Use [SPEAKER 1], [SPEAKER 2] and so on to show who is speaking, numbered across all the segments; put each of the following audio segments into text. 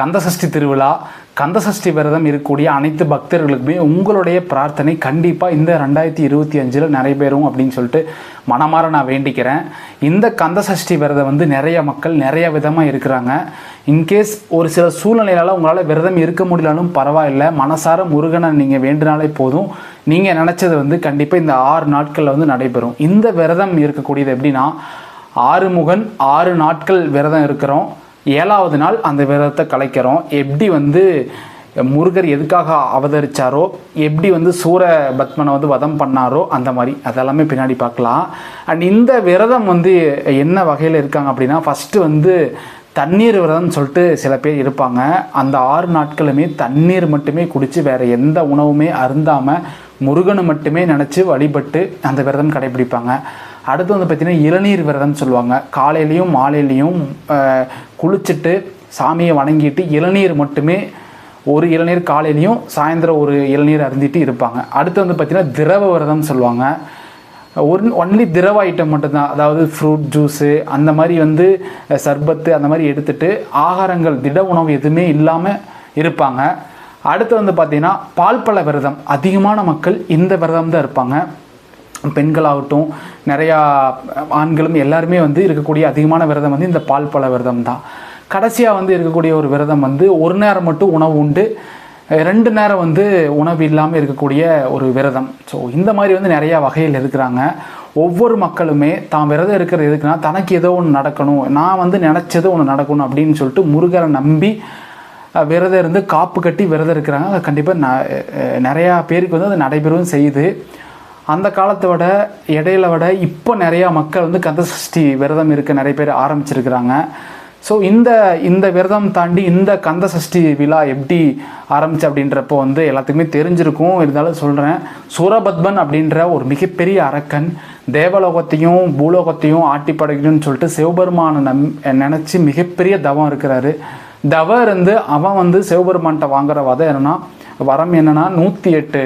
[SPEAKER 1] கந்தசஷ்டி திருவிழா கந்தசஷ்டி விரதம் இருக்கக்கூடிய அனைத்து பக்தர்களுக்குமே உங்களுடைய பிரார்த்தனை கண்டிப்பாக இந்த ரெண்டாயிரத்தி இருபத்தி அஞ்சில் நிறைவேறும் அப்படின்னு சொல்லிட்டு மனமாற நான் வேண்டிக்கிறேன். இந்த கந்தசஷ்டி விரதம் வந்து நிறைய மக்கள் நிறைய விதமாக இருக்கிறாங்க. இன்கேஸ் ஒரு சில சூழ்நிலையால் உங்களால் விரதம் இருக்க முடியலனும் பரவாயில்ல. மனசார முருகனை நீங்கள் வேண்டினாலே போதும். நீங்கள் நினச்சது வந்து கண்டிப்பாக இந்த ஆறு நாட்களில் வந்து நடைபெறும். இந்த விரதம் இருக்கக்கூடியது எப்படின்னா ஆறுமுகன் ஆறு நாட்கள் விரதம் இருக்கிறோம். ஏழாவது நாள் அந்த விரதத்தை கலைக்கிறோம். எப்படி வந்து முருகர் எதுக்காக அவதரிச்சாரோ எப்படி வந்து சூர பத்மனை வந்து வதம் பண்ணாரோ அந்த மாதிரி அதெல்லாமே பின்னாடி பார்க்கலாம். அண்ட் இந்த விரதம் வந்து என்ன வகையில் இருக்காங்க அப்படின்னா ஃபஸ்ட்டு வந்து தண்ணீர் விரதம்னு சொல்லிட்டு சில பேர் இருப்பாங்க. அந்த ஆறு நாட்களுமே தண்ணீர் மட்டுமே குடித்து வேறு எந்த உணவுமே அருந்தாமல் முருகனை மட்டுமே நினச்சி வழிபட்டு அந்த விரதம் கடைபிடிப்பாங்க. அடுத்து வந்து பார்த்திங்கன்னா இளநீர் விரதம்னு சொல்லுவாங்க. காலையிலையும் மாலையிலையும் குளிச்சுட்டு சாமியை வணங்கிட்டு இளநீர் மட்டுமே ஒரு இளநீர் காலையிலையும் சாயந்தரம் ஒரு இளநீர் அருந்திட்டு இருப்பாங்க. அடுத்து வந்து பார்த்திங்கன்னா திரவ விரதம்னு சொல்லுவாங்க. ஒரு ஒன்லி திரவ ஐட்டம் மட்டும்தான். அதாவது ஃப்ரூட் ஜூஸு அந்த மாதிரி வந்து சர்பத்து அந்த மாதிரி எடுத்துட்டு ஆகாரங்கள் திட உணவு எதுவுமே இல்லாமல் இருப்பாங்க. அடுத்து வந்து பார்த்திங்கன்னா பால்பழ விரதம். அதிகமான மக்கள் இந்த விரதம் தான் இருப்பாங்க. பெண்களாகட்டும் நிறையா ஆண்களும் எல்லாருமே வந்து இருக்கக்கூடிய அதிகமான விரதம் வந்து இந்த பால் பழ விரதம் தான். கடைசியாக வந்து இருக்கக்கூடிய ஒரு விரதம் வந்து ஒரு நேரம் மட்டும் உணவு உண்டு. ரெண்டு நேரம் வந்து உணவு இல்லாமல் இருக்கக்கூடிய ஒரு விரதம். ஸோ இந்த மாதிரி வந்து நிறையா வகையில் இருக்கிறாங்க. ஒவ்வொரு மக்களுமே தான் விரதம் இருக்கிறது எதுக்குன்னா தனக்கு ஏதோ ஒன்று நடக்கணும். நான் வந்து நினச்சது ஒன்று நடக்கணும் அப்படின்னு சொல்லிட்டு முருகரை நம்பி விரதம் இருந்து காப்பு கட்டி விரதம் இருக்கிறாங்க. அது கண்டிப்பாக ந நிறையா பேருக்கு வந்து அது நடைபெறவும் செய்யுது. அந்த காலத்தை விட இடையில விட இப்போ நிறையா மக்கள் வந்து கந்த சஷ்டி விரதம் இருக்க நிறைய பேர் ஆரம்பிச்சிருக்கிறாங்க. ஸோ இந்த இந்த விரதம் தாண்டி இந்த கந்த சஷ்டி விழா எப்படி ஆரம்பிச்சு அப்படின்றப்போ வந்து எல்லாத்துக்குமே தெரிஞ்சிருக்கும். இருந்தாலும் சொல்கிறேன் சூரபத்மன் அப்படின்ற ஒரு மிகப்பெரிய அரக்கன் தேவலோகத்தையும் பூலோகத்தையும் ஆட்டி படைக்கணும்னு சொல்லிட்டு சிவபெருமானை நம் நினச்சி மிகப்பெரிய தவம் இருக்கிறாரு. தவம் இருந்து அவன் வந்து சிவபெருமான்கிட்ட வாங்குற வதம் என்னன்னா வரம் என்னன்னா நூற்றி எட்டு.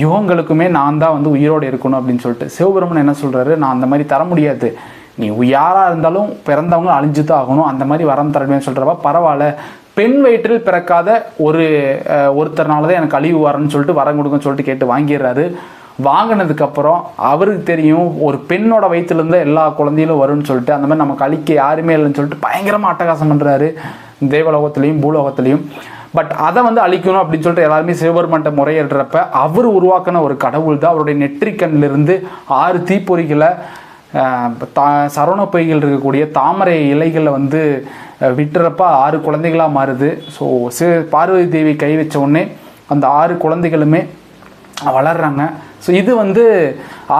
[SPEAKER 1] யுகங்களுக்குமே நான் தான் வந்து உயிரோடு இருக்கணும் அப்படின்னு சொல்லிட்டு சிவபெருமன் என்ன சொல்கிறாரு நான் அந்த மாதிரி தர முடியாது. நீ யாராக இருந்தாலும் பிறந்தவங்க அழிஞ்சு தான் ஆகணும். அந்த மாதிரி வரம் தரணும்னு சொல்கிறப்ப பரவாயில்ல. பெண் வயிற்றில் பிறக்காத ஒரு ஒருத்தர்னால தான் எனக்கு அழிவு வரணும்னு சொல்லிட்டு வரம் கொடுங்கன்னு சொல்லிட்டு கேட்டு வாங்கிடுறாரு. வாங்கினதுக்கப்புறம் அவருக்கு தெரியும் ஒரு பெண்ணோட வயிற்றுலேருந்து எல்லா குழந்தையிலும் வரும்னு சொல்லிட்டு அந்த மாதிரி நமக்கு அழிக்க யாருமே இல்லைன்னு சொல்லிட்டு பயங்கரமாக அட்டகாசம் பண்ணுறாரு தேவலோகத்துலேயும் பூலோகத்துலேயும். பட் அதை வந்து அழிக்கணும் அப்படின்னு சொல்லிட்டு எல்லாருமே சிவபெருமான்ட்ட முறையிடுறப்ப அவர் உருவாக்கின ஒரு கடவுள் தான் அவருடைய நெற்றிக்கண்ணிலிருந்து ஆறு தீப்பொறிகளை தா சரவண பொய்கள் இருக்கக்கூடிய தாமரை இலைகளை வந்து விட்டுறப்ப ஆறு குழந்தைகளாக மாறுது. ஸோ சி பார்வதி தேவி கை வச்ச உடனே அந்த ஆறு குழந்தைகளுமே வளர்கிறாங்க ஸோ இது வந்து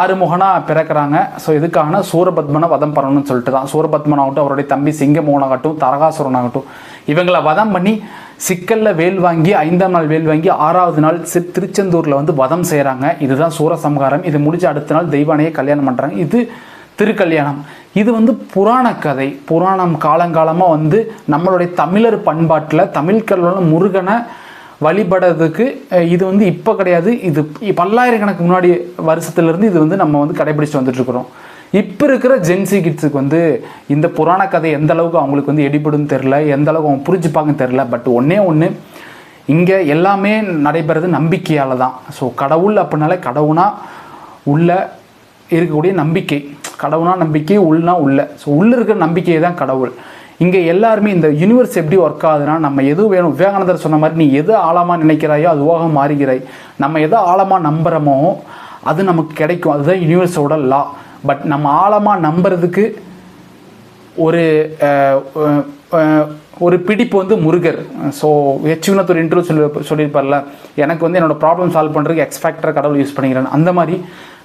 [SPEAKER 1] ஆறுமுகனாக பிறக்கிறாங்க. ஸோ இதுக்கான சூரபத்மனை வதம் பண்ணணும்னு சொல்லிட்டு தான் சூரபத்மன் ஆகட்டும் அவருடைய தம்பி சிங்கமோகனாகட்டும் தரகாசுரன் ஆகட்டும் இவங்களை வதம் பண்ணி சிக்கலில் வேல் வாங்கி ஐந்தாம் நாள் வேல் வாங்கி ஆறாவது நாள் திருச்செந்தூரில் வந்து வதம் செய்கிறாங்க இதுதான் சூரசம்ஹாரம். இது முடிஞ்ச அடுத்த நாள் தெய்வானையை கல்யாணம் பண்ணுறாங்க இது திருக்கல்யாணம். இது வந்து புராண கதை. புராணம் காலங்காலமாக வந்து நம்மளுடைய தமிழர் பண்பாட்டில் தமிழ் முருகனை வழிபடுறதுக்கு இது வந்து இப்போ கிடையாது. இது பல்லாயிரக்கணக்கு முன்னாடி வருஷத்துலேருந்து இது வந்து நம்ம வந்து கடைபிடிச்சு வந்துட்டு இருக்கிறோம். இப்போ இருக்கிற ஜென்சி கிட்ஸுக்கு வந்து இந்த புராண கதை எந்த அளவுக்கு அவங்களுக்கு வந்து எடிபடும் தெரில எந்த அளவுக்கு அவங்க புரிஞ்சுப்பாங்க தெரில பட் ஒன்றே ஒன்று இங்கே எல்லாமே நடைபெறது நம்பிக்கையால் தான் ஸோ கடவுள் அப்படின்னாலே கடவுனா உள்ள இருக்கக்கூடிய நம்பிக்கை. கடவுனா நம்பிக்கை உள்னா உள்ள. ஸோ உள்ளே இருக்கிற நம்பிக்கை தான் கடவுள். இங்கே எல்லாருமே இந்த யூனிவர்ஸ் எப்படி ஒர்க் ஆகுதுன்னா நம்ம எது வேணும் விவேகானந்தர் சொன்ன மாதிரி நீ எது ஆழமாக நினைக்கிறாயோ அதுவாக மாறுகிறாய். நம்ம எதை ஆழமாக நம்புகிறோமோ அது நமக்கு கிடைக்கும். அதுதான் யூனிவர்ஸோட லா பட் நம்ம ஆழமாக நம்புறதுக்கு ஒரு ஒரு பிடிப்பு வந்து முருகர். ஸோ ஹெச்வினத் ஒரு இன்டர்வியூ சொல்லி சொல்லியிருப்பார்ல. எனக்கு வந்து என்னோடய ப்ராப்ளம் சால்வ் பண்ணுறதுக்கு எக்ஸ்பேக்டர் கடவுள் யூஸ் பண்ணிக்கிறேன். அந்த மாதிரி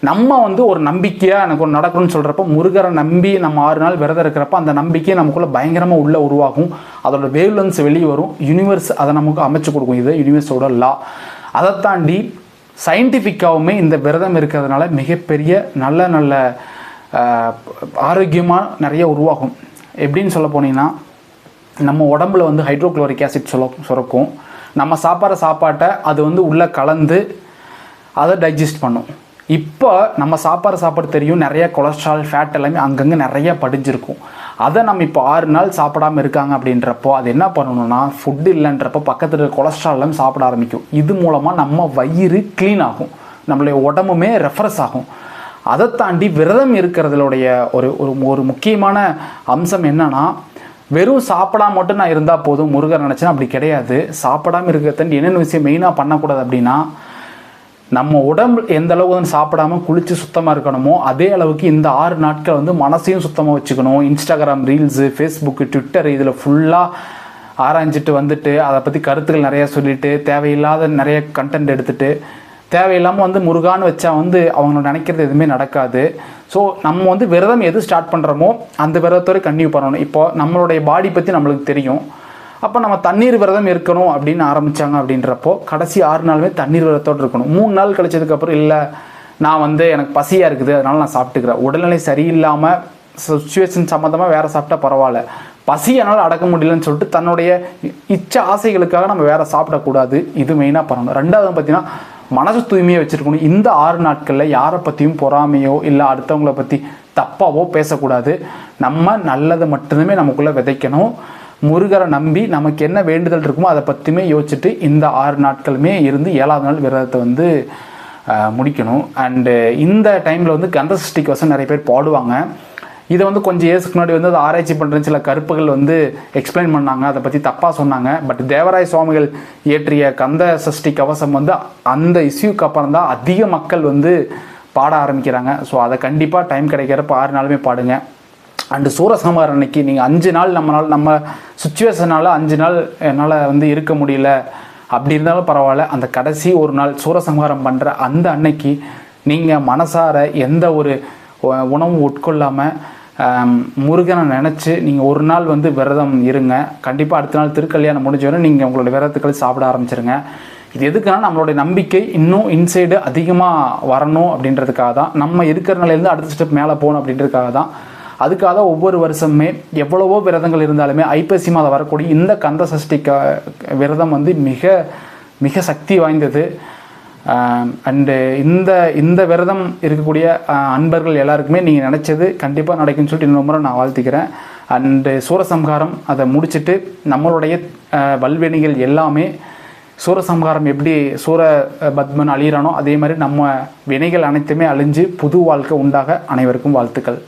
[SPEAKER 1] நம்ம வந்து ஒரு நம்பிக்கையாக எனக்கு ஒரு நடக்கணும்னு சொல்கிறப்ப முருகரை நம்பி நம்ம ஆறு நாள் விரதம் இருக்கிறப்ப அந்த நம்பிக்கையை நமக்குள்ளே பயங்கரமாக உள்ளே உருவாகும். அதோட வேவ்லன்ஸ் வெளியே வரும். யூனிவர்ஸ் அதை நமக்கு அமைச்சு கொடுக்கும். இது யூனிவர்ஸோட லா அதை தாண்டி சயின்டிஃபிக்காகவுமே இந்த விரதம் இருக்கிறதுனால மிகப்பெரிய நல்ல நல்ல ஆரோக்கியமாக நிறைய உருவாகும். எப்படின்னு சொல்ல போனீங்கன்னா நம்ம உடம்புல வந்து ஹைட்ரோக்ளோரிக் ஆசிட் சொல்ல சுரக்கும். நம்ம சாப்பிட்ற சாப்பாட்டை அது வந்து உள்ளே கலந்து அதை டைஜஸ்ட் பண்ணும். இப்போ நம்ம சாப்பாடு சாப்பாடு தெரியும் நிறைய கொலஸ்ட்ரால் ஃபேட் எல்லாமே அங்கங்கே நிறைய படிஞ்சிருக்கும். அதை நம்ம இப்போ ஆறு நாள் சாப்பிடாம இருக்காங்க அப்படின்றப்போ அது என்ன பண்ணணும்னா ஃபுட்டு இல்லைன்றப்போ பக்கத்தில் இருக்க சாப்பிட ஆரம்பிக்கும். இது மூலமாக நம்ம வயிறு க்ளீன் ஆகும். நம்மளுடைய உடம்புமே ரெஃப்ரெஷ் ஆகும். அதை தாண்டி விரதம் இருக்கிறதுடைய ஒரு ஒரு ஒரு முக்கியமான அம்சம் என்னன்னா வெறும் சாப்பிடாம மட்டும் நான் இருந்தால் போதும் முருகர் நினச்சேன்னா அப்படி கிடையாது. சாப்பிடாம இருக்கிறது என்னென்ன விஷயம் மெயினாக பண்ணக்கூடாது அப்படின்னா நம்ம உடம்பு எந்த அளவுக்கு வந்து சாப்பிடாம குளிச்சு சுத்தமாக இருக்கணுமோ அதே அளவுக்கு இந்த ஆறு நாட்கள் வந்து மனசையும் சுத்தமாக வச்சுக்கணும். இன்ஸ்டாகிராம் ரீல்ஸு ஃபேஸ்புக்கு ட்விட்டர் இதில் ஃபுல்லாக ஆராய்ஞ்சிட்டு வந்துட்டு அதை பற்றி கருத்துக்கள் நிறைய சொல்லிட்டு தேவையில்லாத நிறைய கண்டென்ட் எடுத்துட்டு தேவையில்லாமல் வந்து முருகான்னு வச்சா வந்து அவங்க நினைக்கிறது எதுவுமே நடக்காது. ஸோ நம்ம வந்து விரதம் எது ஸ்டார்ட் பண்ணுறோமோ அந்த விரதத்தோட கன்டினியூ பண்ணணும். இப்போ நம்மளுடைய பாடி பற்றி நம்மளுக்கு தெரியும். அப்போ நம்ம தண்ணீர் விரதம் இருக்கணும் அப்படின்னு ஆரம்பித்தாங்க அப்படின்றப்போ கடைசி ஆறு நாளுமே தண்ணீர் விரதத்தோடு இருக்கணும். மூணு நாள் கழிச்சதுக்கப்புறம் இல்லை நான் வந்து எனக்கு பசியாக இருக்குது அதனால நான் சாப்பிட்டுக்கிறேன். உடல்நிலை சரியில்லாமல் சுச்சுவேஷன் சம்மந்தமாக வேறு சாப்பிட்டா பரவாயில்ல. பசி என்னால் அடக்க முடியலன்னு சொல்லிட்டு தன்னுடைய இ- இச்ச ஆசைகளுக்காக நம்ம வேற சாப்பிடக்கூடாது. இது மெயினாக பண்ணணும். ரெண்டாவது பார்த்தீங்கன்னா மனசு தூய்மையை வச்சுருக்கணும். இந்த ஆறு நாட்களில் யாரை பற்றியும் பொறாமையோ இல்லை அடுத்தவங்கள பற்றி தப்பாவோ பேசக்கூடாது. நம்ம நல்லதை மட்டுமே நமக்குள்ளே விதைக்கணும். முருகரை நம்பி நமக்கு என்ன வேண்டுதல் இருக்குமோ அதை பற்றியுமே யோசிச்சுட்டு இந்த ஆறு நாட்களுமே இருந்து ஏழாவது நாள் விரதத்தை வந்து முடிக்கணும். அண்டு இந்த டைமில் வந்து கந்த சஷ்டி கவசம் நிறைய பேர் பாடுவாங்க. இதை வந்து கொஞ்சம் ஏசுக்கு முன்னாடி வந்து அதை ஆராய்ச்சி பண்ணுற சில கருப்புகள் வந்து எக்ஸ்பிளைன் பண்ணாங்க. அதை பற்றி தப்பாக சொன்னாங்க. பட் தேவராய சுவாமிகள் இயற்றிய கந்த சஷ்டி கவசம் வந்து அந்த இஷ்யூக்கு அப்புறம் தான் அதிக மக்கள் வந்து பாட ஆரம்பிக்கிறாங்க. ஸோ அதை கண்டிப்பாக டைம் கிடைக்கிறப்ப ஆறு நாளுமே பாடுங்க. அண்டு சூரசம்ஹாரம் அன்னைக்கு நீங்கள் அஞ்சு நாள் நம்மளால் நம்ம சுச்சுவேஷனால் அஞ்சு நாள் என்னால் வந்து இருக்க முடியல. அப்படி இருந்தாலும் பரவாயில்ல. அந்த கடைசி ஒரு நாள் சூரசம்ஹாரம் பண்ணுற அந்த அன்னைக்கு நீங்கள் மனசார எந்த ஒரு உணவும் உட்கொள்ளாமல் முருகனை நினச்சி நீங்கள் ஒரு நாள் வந்து விரதம் இருங்க. கண்டிப்பாக அடுத்த நாள் திருக்கல்யாணம் முடிஞ்சோடனே நீங்கள் உங்களோட விரதத்துக்களை சாப்பிட ஆரம்பிச்சிருங்க. இது எதுக்குன்னா நம்மளுடைய நம்பிக்கை இன்னும் இன்சைடு அதிகமாக வரணும் அப்படின்றதுக்காக தான் நம்ம இருக்கிற நிலையிலேருந்து அடுத்த ஸ்டெப் மேலே போகணும் அப்படின்றதுக்காக தான் அதுக்காக ஒவ்வொரு வருஷமே எவ்வளவோ விரதங்கள் இருந்தாலுமே ஐப்பசி மாதம் வரக்கூடிய இந்த கந்த சஷ்டி க விரதம் வந்து மிக மிக சக்தி வாய்ந்தது. அண்டு இந்த இந்த விரதம் இருக்கக்கூடிய அன்பர்கள் எல்லாருக்குமே நீங்கள் நினச்சது கண்டிப்பாக நடக்கும்னு சொல்லிட்டு இன்னொரு முறை நான் வாழ்த்துக்கிறேன். அண்டு சூரசம்ஹாரம் அதை முடிச்சுட்டு நம்மளுடைய வல்வெணிகள் எல்லாமே சூரசம்ஹாரம் எப்படி சூர பத்மன் அழியிறானோ அதே மாதிரி நம்ம வினைகள் அனைத்துமே அழிஞ்சு புது வாழ்க்கை உண்டாக அனைவருக்கும் வாழ்த்துக்கள்.